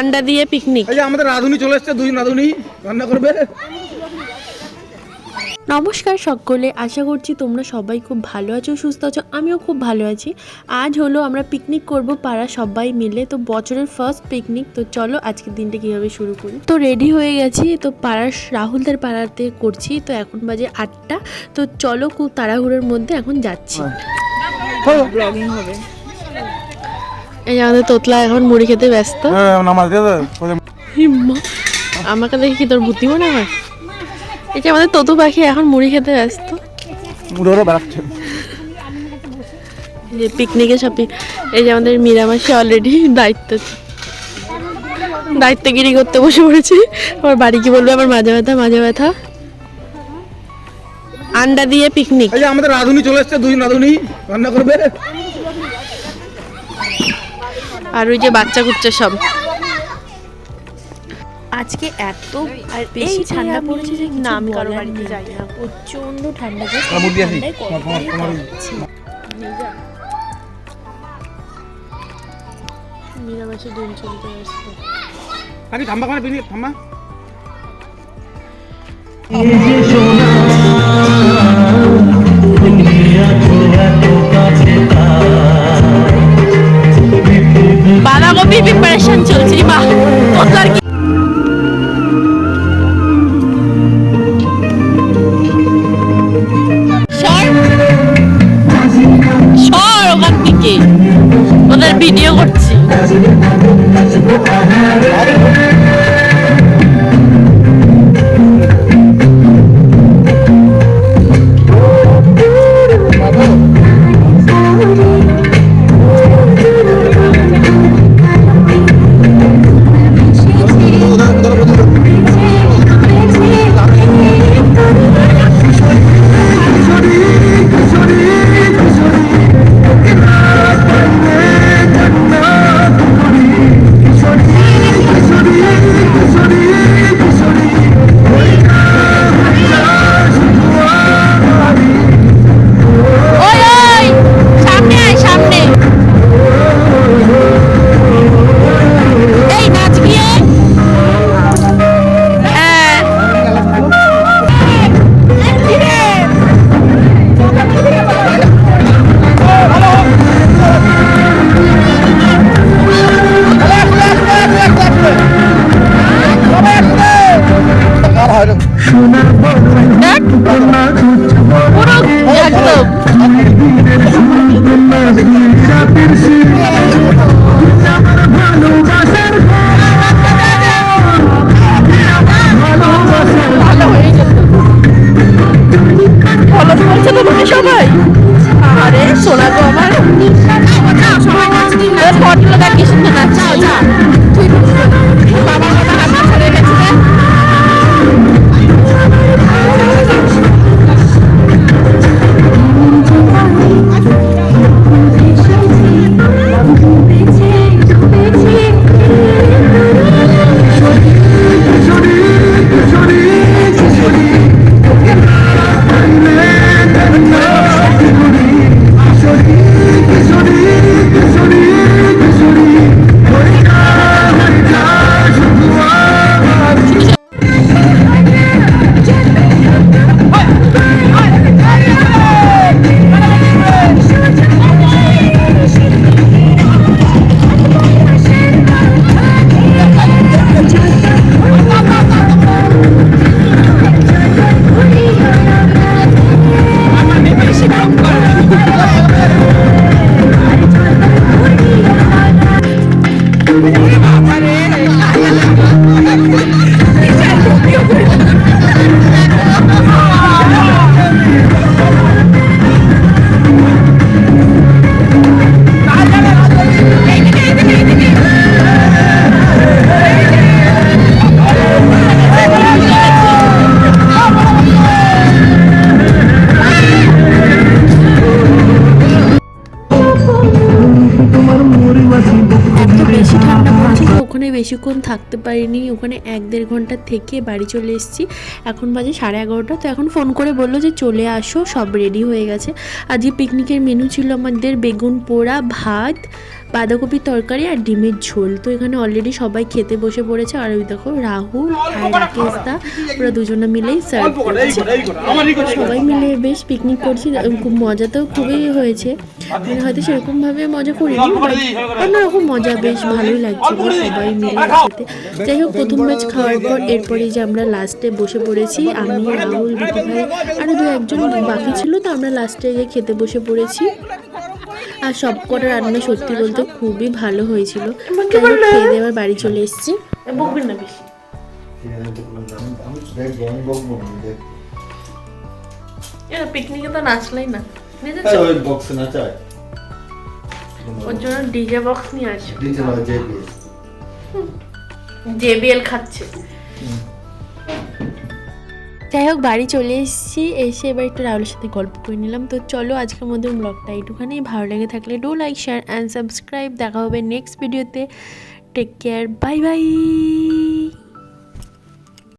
আন্ডা দিয়ে পিকনিক এই যে আমাদের রাঁধুনি চলে এসছে দুই রাঁধুনি রান্না করবে। নমস্কার সকলে আশা করছি তোমরা সবাই খুব ভালো আছো সুস্থ আছো আমিও খুব ভালো আছি। আজ হলো আমরা পিকনিক করব পাড়া সবাই মিলে তো বছরের ফার্স্ট পিকনিক তো চলো আজকের দিনটা কীভাবে শুরু করি? তো রেডি হয়ে গেছি তো পাড়ার রাহুলদের পাড়াতে করছি তো এখন বাজে আটটা তো চলো খুব তাড়াহুড়োর মধ্যে এখন যাচ্ছি। এই যে আমাদের তোতলা এখন মুড়ি খেতে ব্যস্ত। হ্যাঁ নামাজ দিয়ে আমাকে দেখে কি তোর বুদ্ধি মনে হয়? এই যে আমাদের ততু পাখি এখন মুড়ি খেতে ব্যস্ত। যে পিকনিকে সব পি- এই যে আমাদের মীরামাসি অলরেডি দায়িত্ব দায়িত্বগিরি করতে বসে পড়েছি। আমার বাড়ি কি বলবে? আমার মাঝে ব্যথা মাঝে ব্যথা। আন্ডা দিয়ে পিকনিক আমাদের রাঁধুনি চলে এসছে দুই রাঁধুনি রান্না করবে। আর ওই যে বাচ্চা কুচ্চা সব। আজকে এত আর বেশি ঠান্ডা পড়েছে যে না আমি কারও বাড়িতে যাই না। প্রচণ্ড ঠান্ডা যে। আর। মীরাবাসী ডিম চলতে ব্যস্ত আগে ঠাম্মা করে পিনি ভিডিও করছি। ফটোটা দেখ কি সুন্দর নাচ যাও যাও বাবার ওখানে বেশিক্ষণ থাকতে পারিনি, ওখানে এক দেড় ঘণ্টা থেকে বাড়ি চলে এসেছি। এখন বাজে সাড়ে এগারোটা, তো এখন ফোন করে বলল যে চলে আসো, সব রেডি হয়ে গেছে। আজকে পিকনিকের মেনু ছিল আমাদের বেগুন পোড়া, ভাত বাঁধাকপির তরকারি আর ডিমের ঝোল। তো এখানে অলরেডি সবাই খেতে বসে পড়েছে। আর ওই দেখো রাহুল আর রাকেশ দা ওরা দুজনে মিলেই সার্ভ করছে। সবাই মিলে বেশ পিকনিক করছি। খুব মজা তো খুবই হয়েছে। হয়তো সেরকমভাবে মজা করিনি অন্যরকম মজা বেশ ভালোই লাগছিল সবাই মিলে একসাথে যাই হোক প্রথম ম্যাচ খাওয়ার পর এরপরে যে আমরা লাস্টে বসে পড়েছি আমি রাহুল ভাই আরও দু একজন বাকি ছিল তো আমরা লাস্টে গিয়ে খেতে বসে পড়েছি। আর সব কটা রান্না সত্যি বলতে খুবই ভালো হয়েছিল। খেয়ে দিয়ে আবার বাড়ি চলে এসেছি। বকবেন না বেশি। পিকনিকে তো নাচলাই না। ওর জন্য ডিজে বক্স নিয়ে আসো। ডিজে নয় জেবিএস জেবিএল খাচ্ছে। যাই হোক, বাড়ি চলে এসেছি। এসে এবার একটু রাহুলের সাথে গল্প করে নিলাম। তো চলো, আজকের মধ্যে ব্লগটা এইটুখানি ভালো লেগে থাকলে do like share and subscribe দেখা হবে নেক্সট ভিডিওতে টেক কেয়ার বাই বাই